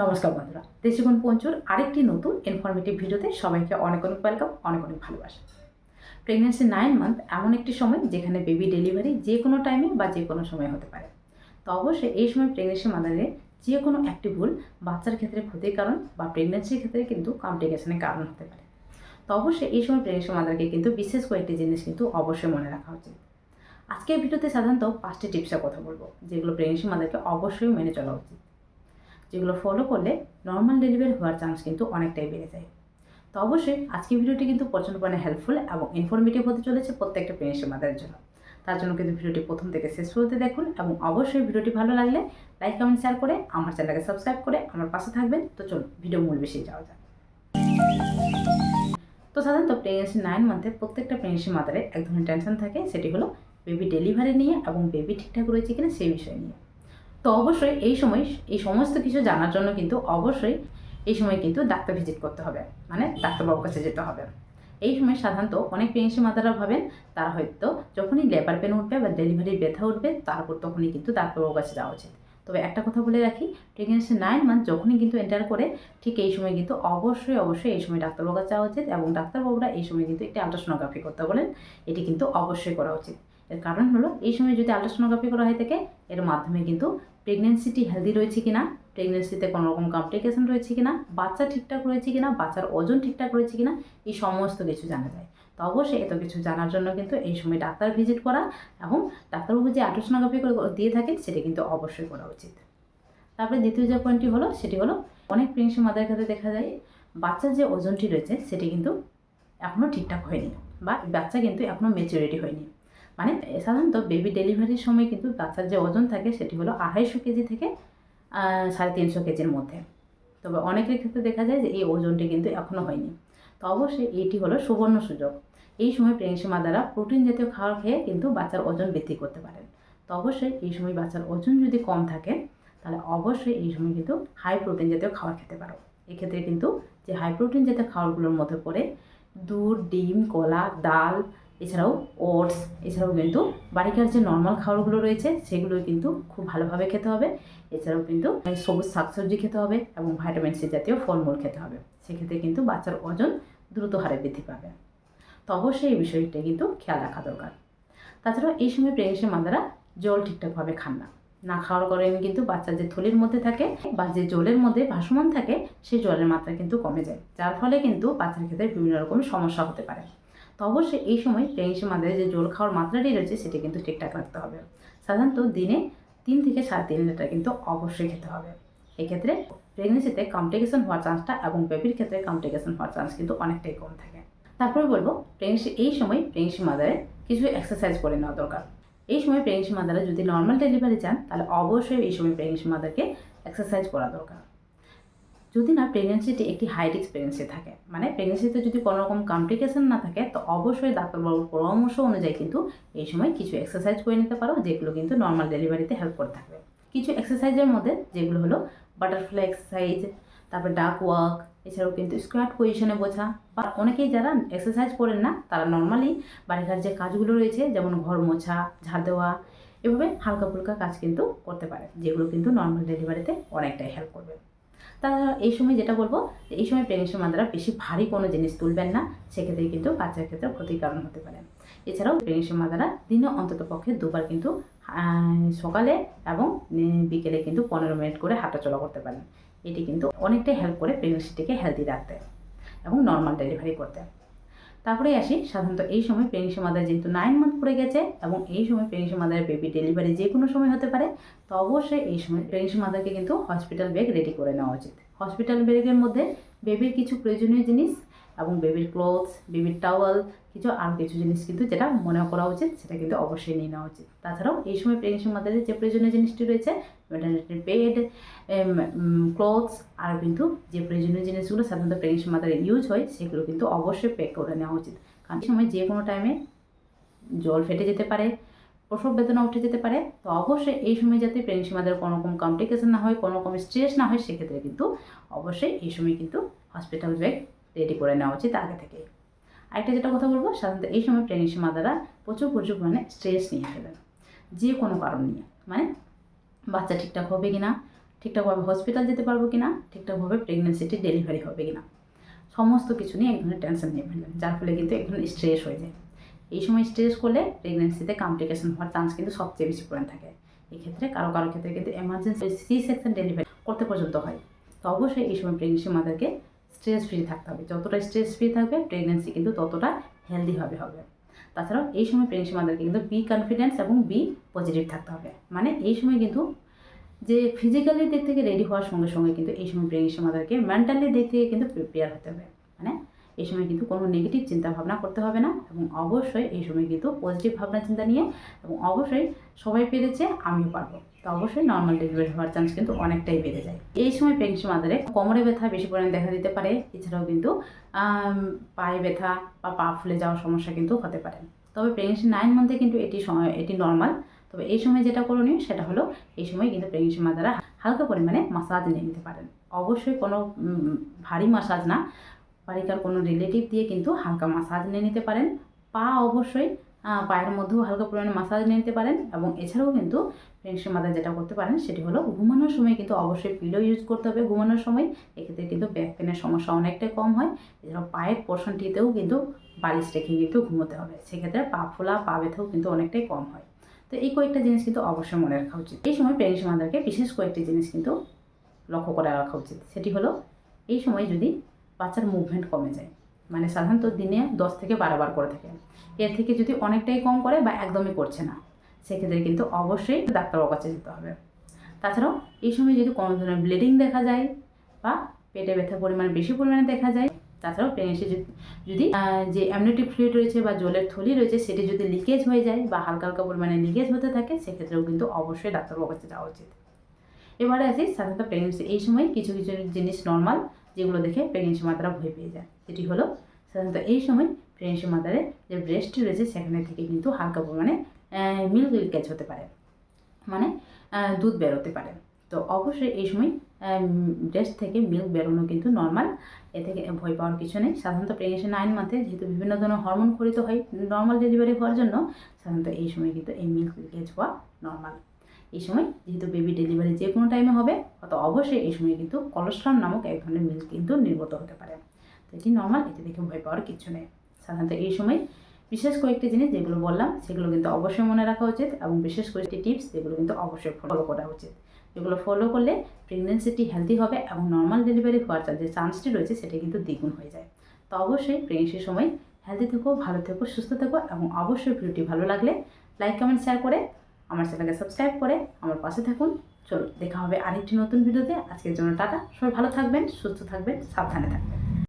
নমস্কার বন্ধুরা। দেশিগুণ পঞ্চুর আরেকটি নতুন ইনফরমেটিভ ভিডিওতে সবাইকে অনেক অনেক ওয়েলকাম অনেক অনেক ভালোবাসা। প্রেগনেন্সি নাইন মান্থ এমন একটি সময় যেখানে বেবি ডেলিভারি যে কোনো টাইমে বা যে কোনো সময় হতে পারে। তো অবশ্যই এই সময় প্রেগনেন্সি মাদারে যে কোনো একটি ভুল বাচ্চার ক্ষেত্রে ক্ষতির কারণ বা প্রেগনেন্সির ক্ষেত্রে কিন্তু কমপ্লিকেশনের কারণ হতে পারে। তো অবশ্যই এই সময় প্রেগনেন্সি মাদারকে কিন্তু বিশেষ কয়েকটি জিনিস কিন্তু অবশ্যই মনে রাখা উচিত। আজকের ভিডিওতে সাধারণত পাঁচটি টিপসের কথা বলব, যেগুলো প্রেগনেন্সি মাদারকে অবশ্যই মেনে চলা উচিত। যেগুলো ফলো করলে নর্মাল ডেলিভারি হওয়ার চান্স কিন্তু অনেকটাই বেড়ে যায়। তো অবশ্যই আজকের ভিডিওটি কিন্তু প্রচণ্ড পরিমাণে হেল্পফুল এবং ইনফরমেটিভ হতে চলেছে প্রত্যেকটা প্রেগনেন্সি মাদারের জন্য। তার জন্য কিন্তু ভিডিওটি প্রথম থেকে শেষ পর্যন্ত দেখুন এবং অবশ্যই ভিডিওটি ভালো লাগলে লাইক কমেন্ট শেয়ার করে আমার চ্যানেলকে সাবস্ক্রাইব করে আমার পাশে থাকবেন। তো চলুন ভিডিও মূল বেশি যাওয়া যাক। তো সাধারণত প্রেগনেন্সি নাইন মান্থে প্রত্যেকটা প্রেগনেন্সি মাদারে এক ধরনের টেনশন থাকে, সেটি হলো বেবি ডেলিভারি নিয়ে এবং বেবি ঠিকঠাক রয়েছে কিনা সেই বিষয় নিয়ে। তো অবশ্যই এই সময় এই সমস্ত কিছু জানার জন্য কিন্তু অবশ্যই এই সময় কিন্তু ডাক্তার ভিজিট করতে হবে। মানে ডাক্তারবাবুর কাছে যেতে হবে। এই সময় সাধারণত অনেক প্রেগনেন্সি মাতারা ভাবেন, তারা হয়তো যখনই লেবার পেন উঠবে বা ডেলিভারির ব্যথা উঠবে, তারপর তখনই কিন্তু ডাক্তারবাবুর কাছে যাওয়া উচিত। তবে একটা কথা বলে রাখি প্রেগনেন্সি নাইন মান্থ যখনই কিন্তু এন্টার করে, ঠিক এই সময় কিন্তু অবশ্যই অবশ্যই এই সময় ডাক্তারবাবুর কাছে যাওয়া উচিত এবং ডাক্তারবাবুরা এই সময় কিন্তু একটি আলট্রাসোনোগ্রাফি করতে বলেন, এটি কিন্তু অবশ্যই করা উচিত। এর কারণ হলো, এই সময় যদি আলট্রাসোনোগ্রাফি করা হয়ে থাকে, এর মাধ্যমে কিন্তু প্রেগনেন্সিটি হেলদি রয়েছে কিনা প্রেগনেন্সিতে কোনো রকম কমপ্লিকেশন রয়েছে কিনা, বাচ্চা ঠিকঠাক রয়েছে কিনা, বাচ্চার ওজন ঠিকঠাক রয়েছে কিনা, এই সমস্ত কিছু জানা যায়। তো অবশ্যই এত কিছু জানার জন্য কিন্তু এই সময় ডাক্তার ভিজিট করা এবং ডাক্তারবাবু যে আল্ট্রাসোনোগ্রাফি করে দিয়ে থাকেন, সেটা কিন্তু অবশ্যই করা উচিত। তারপরে দ্বিতীয় যে পয়েন্টটি হলো, সেটি হলো অনেক প্রেগনেন্সি মাদের ক্ষেত্রে দেখা যায়, বাচ্চার যে ওজনটি রয়েছে, সেটি কিন্তু এখনও ঠিকঠাক হয়নি বা বাচ্চা কিন্তু এখনও মেচুরিটি হয়নি। মানে সাধারণত বেবি ডেলিভারির সময় কিন্তু বাচ্চার যে ওজন থাকে সেটি হলো আড়াইশো কেজি থেকে সাড়ে তিনশো কেজির মধ্যে। তবে অনেকের ক্ষেত্রে দেখা যায় যে এই ওজনটি কিন্তু এখনও হয়নি। তো অবশ্যই এটি হলো সুবর্ণ সুযোগ। এই সময় প্রেগনেন্সি মাদারা প্রোটিন জাতীয় খাবার খেয়ে কিন্তু বাচ্চার ওজন বৃদ্ধি করতে পারেন। তো অবশ্যই এই সময় বাচ্চার ওজন যদি কম থাকে, তাহলে অবশ্যই এই সময় কিন্তু হাই প্রোটিন জাতীয় খাবার খেতে পারো। এক্ষেত্রে কিন্তু যে হাই প্রোটিন জাতীয় খাবারগুলোর মধ্যে পড়ে দুধ, ডিম, কলা, ডাল এছাড়াও ওটস, এছাড়াও কিন্তু বাড়িকার যে নর্মাল খাবারগুলো রয়েছে, সেগুলো কিন্তু খুব ভালোভাবে খেতে হবে। এছাড়াও কিন্তু সবুজ শাকসবজি খেতে হবে এবং ভাইটামিন সি জাতীয় ফলমূল খেতে হবে। সেক্ষেত্রে কিন্তু বাচ্চার ওজন দ্রুত হারে বৃদ্ধি পাবে। তো অবশ্যই এই বিষয়টা কিন্তু খেয়াল রাখা দরকার। তাছাড়াও এই সময় প্রেগনেন্সি মাদারা জল ঠিকঠাকভাবে খান না। না খাওয়ার কারণে কিন্তু বাচ্চার যে থলির মধ্যে থাকে বা যে জলের মধ্যে ভাসমান থাকে, সেই জলের মাত্রা কিন্তু কমে যায়। যার ফলে কিন্তু বাচ্চার ক্ষেত্রে বিভিন্ন রকমের সমস্যা হতে পারে। তো অবশ্যই এই সময় প্রেগনেন্সি মাদারে যে জল খাওয়ার মাত্রাটি রয়েছে, সেটি কিন্তু ঠিকঠাক রাখতে হবে। সাধারণত দিনে তিন থেকে সাড়ে তিন লিটার কিন্তু অবশ্যই খেতে হবে। এক্ষেত্রে প্রেগনেন্সিতে কমপ্লিকেশন হওয়ার চান্সটা এবং বেবির ক্ষেত্রে কমপ্লিকেশন হওয়ার চান্স কিন্তু অনেকটাই কম থাকে। তারপরে বলব প্রেগনেন্সি এই সময় প্রেগনেন্সি মাদারে কিছু এক্সারসাইজ করে নেওয়া দরকার। এই সময় প্রেগনেন্সি মাদারা যদি নর্মাল ডেলিভারি চান, তাহলে অবশ্যই এই সময় প্রেগনেন্সি মাদারকে এক্সারসাইজ করা দরকার। যদি না প্রেগনেন্সিটি একটি হাই রিস্ক প্রেগনেন্সি থাকে মানে প্রেগনেন্সিতে যদি কোনো রকম কমপ্লিকেশন না থাকে, তো অবশ্যই ডাক্তারবাবুর পরামর্শ অনুযায়ী কিন্তু এই সময় কিছু এক্সারসাইজ করে নিতে পারো, যেগুলো কিন্তু নর্মাল ডেলিভারিতে হেল্প করে থাকবে। কিছু এক্সারসাইজের মধ্যে যেগুলো হলো বাটারফ্লাই এক্সারসাইজ তারপর ডাক ওয়াক এছাড়াও কিন্তু স্কোয়াট পজিশনে বোঝা, বা অনেকেই যারা এক্সারসাইজ করেন না, তারা নর্মালি বাড়িঘর যে কাজগুলো রয়েছে, যেমন ঘর মোছা ঝাড় দেওয়া, এভাবে হালকা ফুলকা কাজ কিন্তু করতে পারে, যেগুলো কিন্তু নর্মাল ডেলিভারিতে অনেকটাই হেল্প করবে। তাছাড়া এই সময় যেটা বলব এই সময় প্রেগনেন্সি মাদারা বেশি ভারী কোনো জিনিস তুলবেন না, সেক্ষেত্রে কিন্তু বাচ্চার ক্ষেত্রে ক্ষতির কারণ হতে পারে। এছাড়াও প্রেগনেন্সি মাদারা দিনে অন্তত পক্ষে দুবার কিন্তু সকালে এবং বিকেলে কিন্তু পনেরো মিনিট করে হাঁটাচলা করতে পারেন। এটি কিন্তু অনেকটাই হেল্প করে প্রেগনেন্সিটিকে হেলদি রাখতে এবং নর্মাল ডেলিভারি করতে। তারপরে আসি সাধারণত এই সময় প্রেগনেন্সি মাদার যেহেতু নাইন মান্থ পড়ে গেছে এবং এই সময় প্রেগনেন্সি মাদারের বেবি ডেলিভারি যে কোনো সময় হতে পারে, তো অবশ্যই এই সময় প্রেগনেন্সি মাদারকে কিন্তু হসপিটাল ব্যাগ রেডি করে নেওয়া উচিত। হসপিটাল ব্যাগের মধ্যে বেবির কিছু প্রয়োজনীয় জিনিস এবং বেবির ক্লোথস বেবির টাওয়াল কিছু আরও কিছু জিনিস কিন্তু যেটা মনে করা উচিত, সেটা কিন্তু অবশ্যই নিয়ে নেওয়া উচিত। তাছাড়াও এই সময় প্রেগনেন্সি মাদারের যে প্রয়োজনীয় জিনিসটি রয়েছে ম্যাটার্নিটি বেড ক্লোথস আর কিন্তু যে প্রয়োজনীয় জিনিসগুলো সাধারণত প্রেগনেন্সি মাদারে ইউজ হয়, সেগুলো কিন্তু অবশ্যই প্যাক করে নেওয়া উচিত। কারণ এই সময় যে কোনো টাইমে জল ফেটে যেতে পারে, প্রসব বেদনা উঠে যেতে পারে, তো অবশ্যই এই সময় যাতে প্রেগনেন্সি মাদের কোনো রকম কমপ্লিকেশন না হয়, কোনো রকম স্ট্রেস না হয়, সেক্ষেত্রে কিন্তু অবশ্যই এই সময় কিন্তু হসপিটাল ব্যাগ রেডি করে নেওয়া উচিত আগে থেকে আরেকটা যেটা কথা বলব, সাধারণত এই সময় প্রেগনেন্সি মাদারা প্রচুর প্রচুর পরিমাণে স্ট্রেস নিয়ে ফেলেন যে কোনো কারণ নিয়ে মানে বাচ্চা ঠিকঠাক হবে কি না ঠিকঠাকভাবে হসপিটাল যেতে পারব কি না ঠিকঠাকভাবে প্রেগনেন্সিটি ডেলিভারি হবে কি না সমস্ত কিছু নিয়ে এক ধরনের টেনশন নিয়ে ফেলবেন যার ফলে কিন্তু এক ধরনের স্ট্রেস হয়ে যায়। এই সময় স্ট্রেস করলে প্রেগনেন্সিতে কমপ্লিকেশন হওয়ার চান্স কিন্তু সবচেয়ে বেশি পরিমাণ থাকে। এক্ষেত্রে কারও কারও ক্ষেত্রে কিন্তু এমার্জেন্সি সি সেকশন ডেলিভারি করতে পর্যন্ত হয়। তো অবশ্যই এই সময় প্রেগনেন্সি মাদারকে স্ট্রেস ফ্রি থাকতে হবে। যতটা স্ট্রেস ফ্রি থাকবে প্রেগনেন্সি কিন্তু ততটা হেলদি হবে হবে। তাছাড়াও এই সময় প্রেগনেন্সি মাদারকে কিন্তু বি কনফিডেন্স এবং বি পজিটিভ থাকতে হবে। মানে এই সময় কিন্তু যে ফিজিক্যালি দিক থেকে রেডি হওয়ার সঙ্গে সঙ্গে কিন্তু এই সময় প্রেগনেন্সি মাদারকে মেন্টালি দিক থেকে কিন্তু প্রিপেয়ার হতে হবে। মানে এই সময় কিন্তু কোনো নেগেটিভ চিন্তা ভাবনা করতে হবে না এবং অবশ্যই এই সময় কিন্তু পজিটিভ ভাবনা চিন্তা নিয়ে এবং অবশ্যই সবাই পেরেছে, আমিও পারব। তো অবশ্যই নর্মাল ডেলিভারি হওয়ার চান্স কিন্তু অনেকটাই বেড়ে যায়। এই সময় প্রেগনেন্সি মাদারে কোমরে ব্যথা বেশি পরিমাণে দেখা দিতে পারে, এছাড়াও কিন্তু পায়ে ব্যথা বা পা ফুলে যাওয়ার সমস্যা কিন্তু হতে পারে। তবে প্রেগনেন্সি নাইন মান্থে কিন্তু এটি সময়, এটি নর্মাল তবে এই সময় যেটা করণীয় সেটা হলো এই সময় কিন্তু প্রেগনেন্সি মাদারা হালকা পরিমাণে মাসাজ নিয়ে নিতে পারেন। অবশ্যই কোনো ভারী মাসাজ না। বাড়িকার কোনো রিলেটিভ দিয়ে কিন্তু হালকা মাসাজ নিয়ে নিতে পারেন। পা অবশ্যই পায়ের মধ্যেও হালকা পরিমাণে মাসাজ নিয়ে নিতে পারেন এবং এছাড়াও কিন্তু প্রেগনেন্সি মাদার যেটা করতে পারেন সেটি হলো ঘুমানোর সময় কিন্তু অবশ্যই পিলো ইউজ করতে হবে ঘুমানোর সময়। এক্ষেত্রে কিন্তু ব্যাক পেনের সমস্যা অনেকটাই কম হয়। এছাড়াও পায়ের পোর্শনটিতেও কিন্তু বালিশ রেখে কিন্তু ঘুমোতে হবে। সেক্ষেত্রে পা ফোলা, পা ব্যথাও কিন্তু অনেকটাই কম হয়। তো এই কয়েকটা জিনিস কিন্তু অবশ্যই মনে রাখা উচিত। এই সময় প্রেগনেন্সি মাদারকে বিশেষ কয়েকটি জিনিস কিন্তু লক্ষ্য করে রাখা উচিত। সেটি হলো, এই সময় যদি বাচ্চার মুভমেন্ট কমে যায়। মানে সাধারণত দিনে দশ থেকে বারো বার করে থাকে। এর থেকে যদি অনেকটাই কম করে বা একদমই করছে না, সেক্ষেত্রে কিন্তু অবশ্যই ডাক্তারের কাছে যেতে হবে। তাছাড়াও এই সময় যদি কোনো ধরনের ব্লিডিং দেখা যায় বা পেটে ব্যথা পরিমাণ বেশি পরিমাণে দেখা যায়, তাছাড়াও প্রেগনেন্সি যদি যে অ্যামনিটিক ফ্লুইড রয়েছে বা জলের থলি রয়েছে, সেটি যদি লিকেজ হয়ে যায় বা হালকা হালকা পরিমাণে লিকেজ হতে থাকে, সেক্ষেত্রেও কিন্তু অবশ্যই ডাক্তারবাবুর কাছে যাওয়া উচিত। এবারে আসি সাধারণত প্রেগনেন্সি এই সময় কিছু কিছু জিনিস নর্মাল যেগুলো দেখে প্রেগনেন্সি মাতারা ভয় পেয়ে যায়। সেটি হলো সাধারণত এই সময় প্রেগনেন্সি মাতারে যে ব্রেস্ট রয়েছে সেখানে থেকে কিন্তু হালকা পরিমাণে মিল্ক লিকেজ হতে পারে। মানে দুধ বেরোতে পারে। তো অবশ্যই এই সময় ব্রেস্ট থেকে মিল্ক বেরোনো কিন্তু নর্মাল এ থেকে ভয় পাওয়ার কিছু নেই। সাধারণত প্রেগনেন্সি নাইন মান্থে যেহেতু বিভিন্ন ধরনের হরমোন খরিত হয় নর্মাল ডেলিভারি হওয়ার জন্য, সাধারণত এই সময় কিন্তু এই মিল্ক লিকেজ হওয়া নর্মাল এই সময় যেহেতু বেবি ডেলিভারি যে কোনো টাইমে হবে অত অবশ্যই এই সময় কিন্তু কলেস্ট্রল নামক এক ধরনের মিল্ক কিন্তু নির্গত হতে পারে। তো এটি নর্মাল এটি দেখে ভয় পাওয়ার কিছু নেই। সাধারণত এই সময় বিশেষ কয়েকটি জিনিস যেগুলো বললাম, সেগুলো কিন্তু অবশ্যই মনে রাখা উচিত এবং বিশেষ কয়েকটি টিপস যেগুলো কিন্তু অবশ্যই ফলো করা উচিত। যেগুলো ফলো করলে প্রেগনেন্সিটি হেলদি হবে এবং নর্মাল ডেলিভারি হওয়ার যে চান্সটি রয়েছে, সেটা কিন্তু দ্বিগুণ হয়ে যায়। তো অবশ্যই প্রেগনেন্সির সময় হেলদি থেকো, ভালো থেকো, সুস্থ থেকো এবং অবশ্যই ভিডিওটি ভালো লাগলে লাইক কমেন্ট শেয়ার করে আমার চ্যানেলকে সাবস্ক্রাইব করে আমার পাশে থাকুন। চলো দেখা হবে আরেকটি নতুন ভিডিওতে। আজকের জন্য টাটা। সবাই ভালো থাকবেন, সুস্থ থাকবেন, সাবধানে থাকবেন।